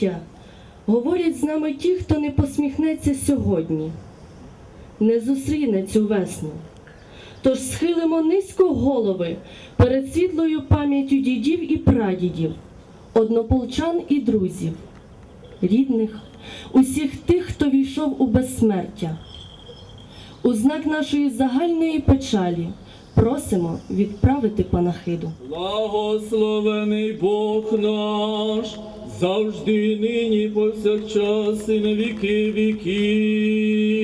життя, говорять з нами ті, хто не посміхнеться сьогодні, не зустріне цю весну. Тож схилимо низько голови перед світлою пам'яттю дідів і прадідів, однополчан і друзів, рідних, усіх тих, хто війшов у безсмертя. У знак нашої загальної печалі просимо відправити панахиду. Благословений Бог наш, завжди і нині, повсякчас і на віки віків.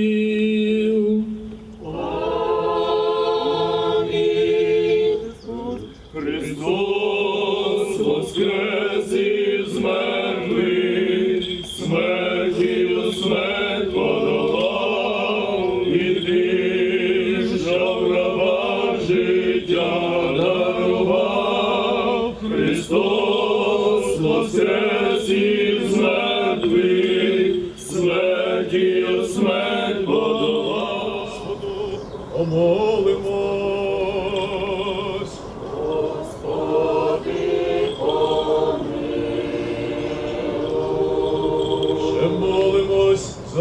Христос воскрес із мертвих, смертю смерть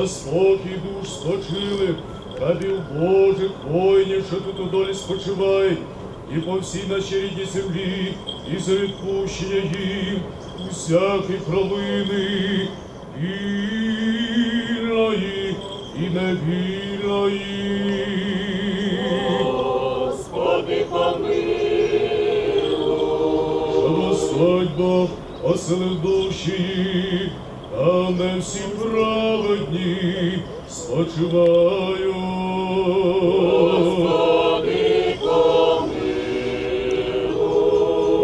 за спокій душ спочилих, рабів Божих воїнів, що тут у долі спочивають, і по всій нашій рідній землі, і за відпущення їм усякі провини, вільної і невільної. Що Господь Бог оселив душі, а не всі праведні спочивають.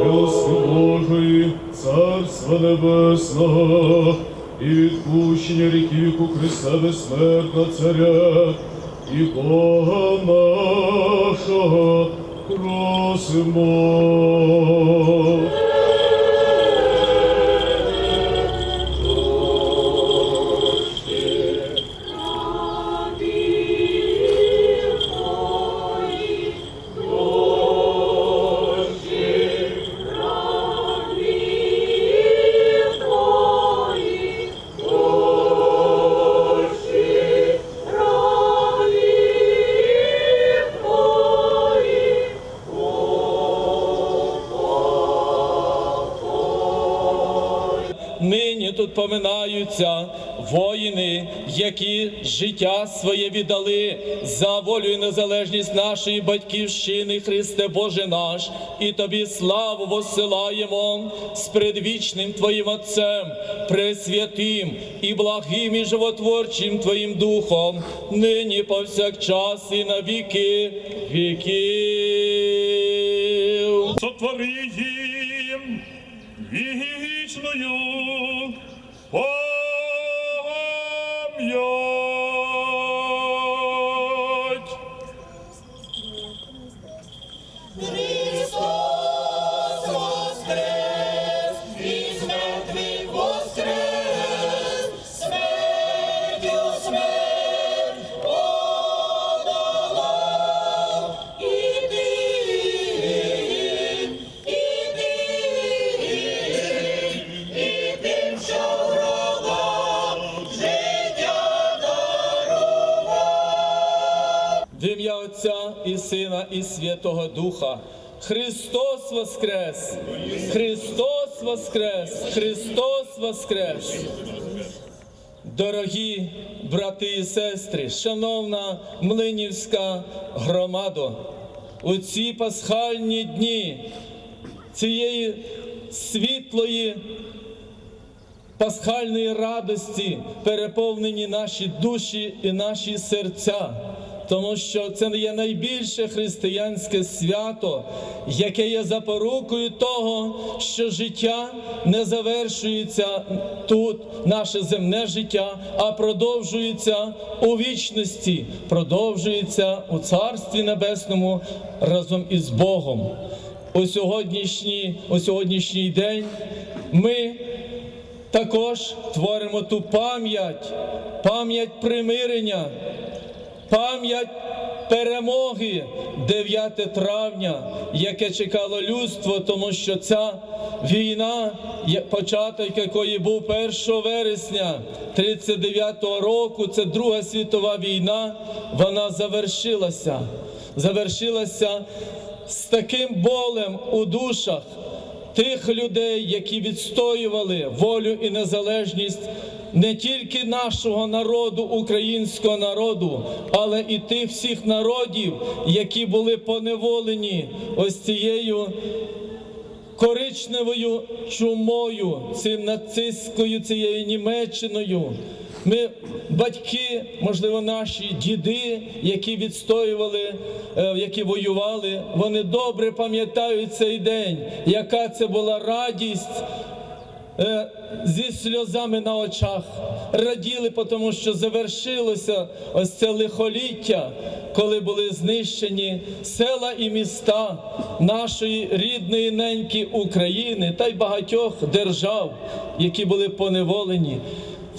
Милости Божої, Царства Небесного, і відпущення ріків у Христа безсмертного Царя, і Бога нашого просимо. Нині тут поминаються воїни, які життя своє віддали за волю і незалежність нашої батьківщини, Христе Боже наш, і тобі славу воссилаємо з предвічним Твоїм Отцем, пресвятим і благим і животворчим Твоїм Духом, нині повсякчас і на віки віків. Сотвори їм вічною і Сина, і Святого Духа. Христос Воскрес! Христос Воскрес! Христос Воскрес! Дорогі брати і сестри, шановна Млинівська громада, у ці пасхальні дні цієї світлої пасхальної радості переповнені наші душі і наші серця, тому що це є найбільше християнське свято, яке є запорукою того, що життя не завершується тут, наше земне життя, а продовжується у вічності, продовжується у Царстві Небесному разом із Богом. У сьогоднішній, у сьогоднішній день ми також творимо ту пам'ять, пам'ять примирення, пам'ять перемоги 9 травня, яке чекало людство, тому що ця війна, початок якої був 1 вересня 39-го року, це Друга світова війна, вона завершилася. Завершилася з таким болем у душах тих людей, які відстоювали волю і незалежність не тільки нашого народу, українського народу, але і тих всіх народів, які були поневолені ось цією коричневою чумою, цим нацистською цією Німеччиною. Ми, батьки, можливо, наші діди, які відстоювали, е, які воювали, вони добре пам'ятають цей день, яка це була радість зі сльозами на очах. Раділи, тому що завершилося ось це лихоліття, коли були знищені села і міста нашої рідної неньки України та й багатьох держав, які були поневолені.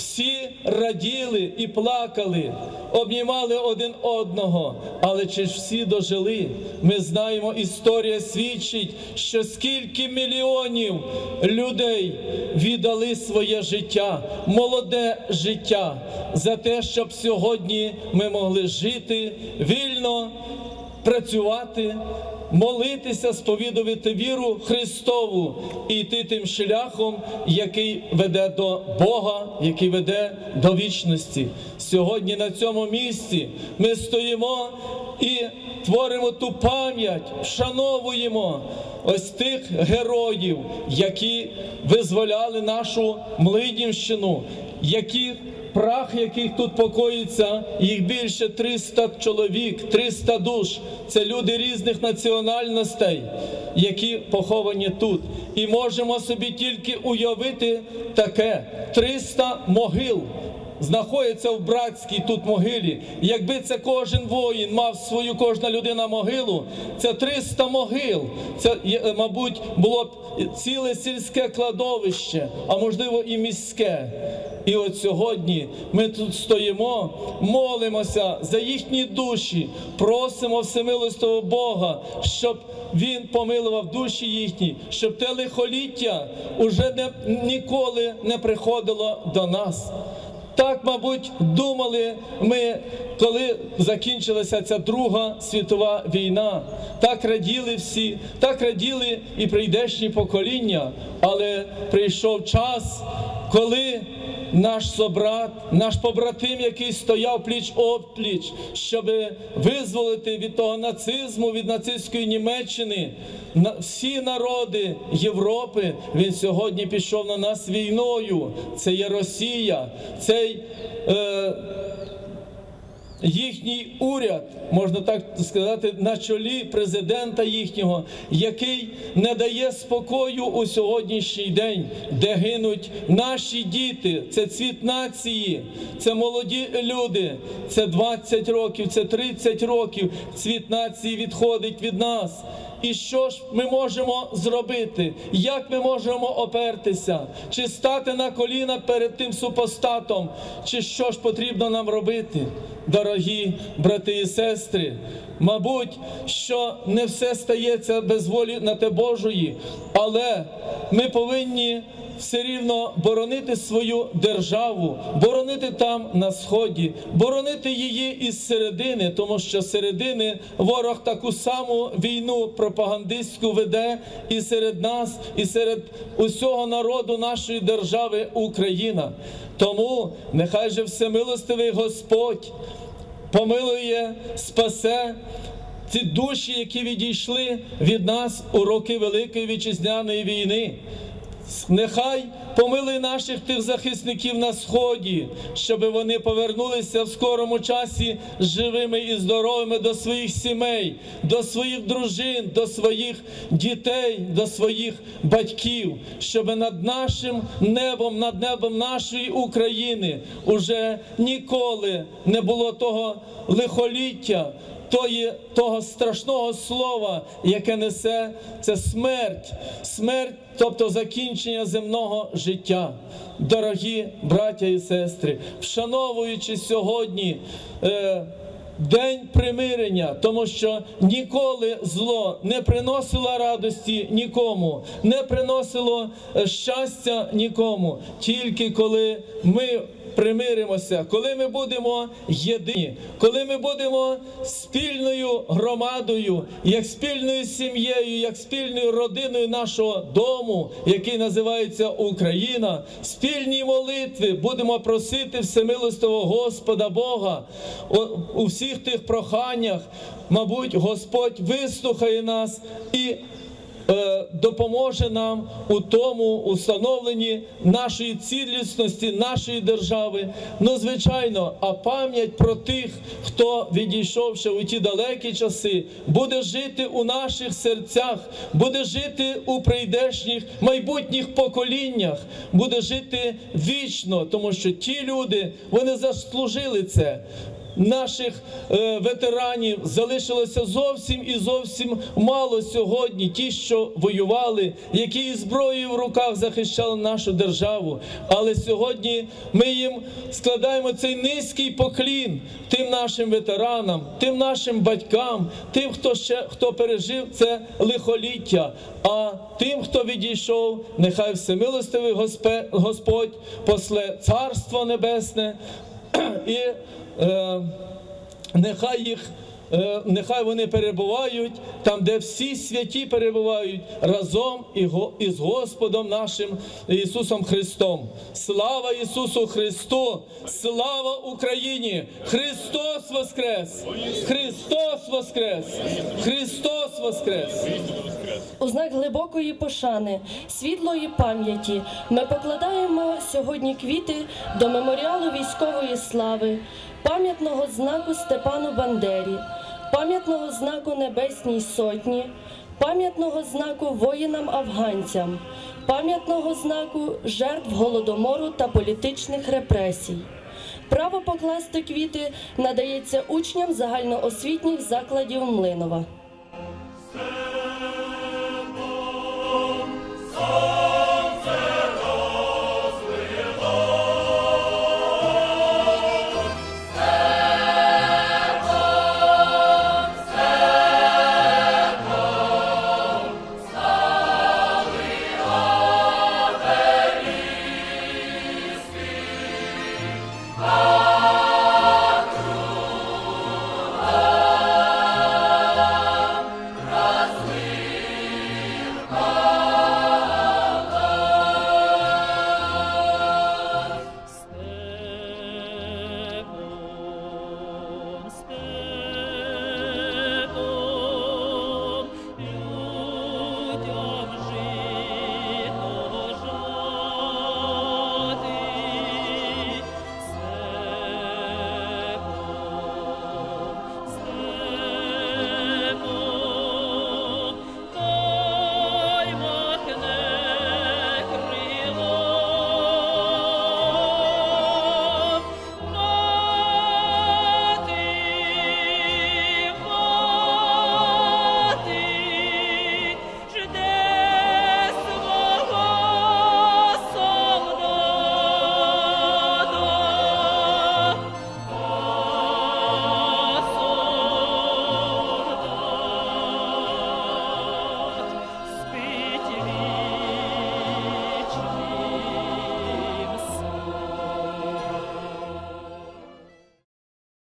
Всі раділи і плакали, обнімали один одного, але чи ж всі дожили? Ми знаємо, історія свідчить, що скільки мільйонів людей віддали своє життя, молоде життя, за те, щоб сьогодні ми могли жити вільно, працювати, молитися, сповідувати віру Христову і йти тим шляхом, який веде до Бога, який веде до вічності. Сьогодні на цьому місці ми стоїмо і творимо ту пам'ять, вшановуємо ось тих героїв, які визволяли нашу Млидівщину, які Прах, яких тут покоїться, їх більше 300 чоловік, 300 душ. Це люди різних національностей, які поховані тут. І можемо собі тільки уявити таке: 300 могил. Знаходяться в братській тут могилі. Якби це кожен воїн мав свою кожна людина могилу, це 300 могил. Це, мабуть, було б ціле сільське кладовище, а можливо і міське. І от сьогодні ми тут стоїмо, молимося за їхні душі, просимо всемилостивого Бога, щоб Він помилував душі їхні, щоб те лихоліття уже не, ніколи не приходило до нас. Так, мабуть, думали ми, коли закінчилася ця Друга світова війна. Так раділи всі, так раділи і прийдешні покоління. Але прийшов час, коли наш собрат, наш побратим, який стояв пліч опліч, щоб визволити від того нацизму, від нацистської Німеччини, всі народи Європи, він сьогодні пішов на нас війною. Це є Росія, цей. Е, їхній уряд, можна так сказати, на чолі президента їхнього, який не дає спокою у сьогоднішній день, де гинуть наші діти, це цвіт нації, це молоді люди, це 20 років, це 30 років. Цвіт нації відходить від нас. І що ж ми можемо зробити? Як ми можемо опертися? Чи стати на коліна перед тим супостатом? Чи що ж потрібно нам робити? Дорогі брати і сестри, мабуть, що не все стається без волі на те Божої, але ми повинні все рівно боронити свою державу, боронити там на сході, боронити її із середини, тому що середини ворог таку саму війну пропагандистську веде і серед нас, і серед усього народу нашої держави Україна. Тому нехай же всемилостивий Господь помилує, спасе ці душі, які відійшли від нас у роки Великої Вітчизняної війни. Нехай помилуй наших тих захисників на сході, щоб вони повернулися в скорому часі живими і здоровими до своїх сімей, до своїх дружин, до своїх дітей, до своїх батьків, щоб над нашим небом, над небом нашої України уже ніколи не було того лихоліття тої, того страшного слова, яке несе це смерть, смерть, тобто закінчення земного життя. Дорогі браття і сестри, вшановуючи сьогодні. Е, день примирення, тому що ніколи зло не приносило радості нікому, не приносило е, щастя нікому, тільки коли ми примиримося, коли ми будемо єдині, коли ми будемо спільною громадою, як спільною сім'єю, як спільною родиною нашого дому, який називається Україна, спільні молитви будемо просити всемилостивого Господа Бога. У всіх тих проханнях, мабуть, Господь вислухає нас і е, допоможе нам у тому установленні нашої цілісності, нашої держави. Ну, звичайно, а пам'ять про тих, хто відійшов ще у ті далекі часи, буде жити у наших серцях, буде жити у прийдешніх майбутніх поколіннях, буде жити вічно, тому що ті люди вони заслужили це наших е, ветеранів залишилося зовсім і зовсім мало сьогодні. Ті, що воювали, які із зброєю в руках захищали нашу державу. Але сьогодні ми їм складаємо цей низький поклін тим нашим ветеранам, тим нашим батькам, тим, хто ще хто пережив це лихоліття. А тим, хто відійшов, нехай всемилостивий Господь после Царство Небесне і нехай їх. е, Нехай вони перебувають там, де всі святі перебувають разом із Господом нашим Ісусом Христом. Слава Ісусу Христу! Слава Україні! Христос Воскрес! Христос Воскрес! Христос Воскрес! У знак глибокої пошани, світлої пам'яті ми покладаємо сьогодні квіти до меморіалу військової слави, пам'ятного знаку Степану Бандері, пам'ятного знаку Небесній Сотні, пам'ятного знаку воїнам-афганцям, пам'ятного знаку жертв голодомору та політичних репресій. Право покласти квіти надається учням загальноосвітніх закладів Млинова.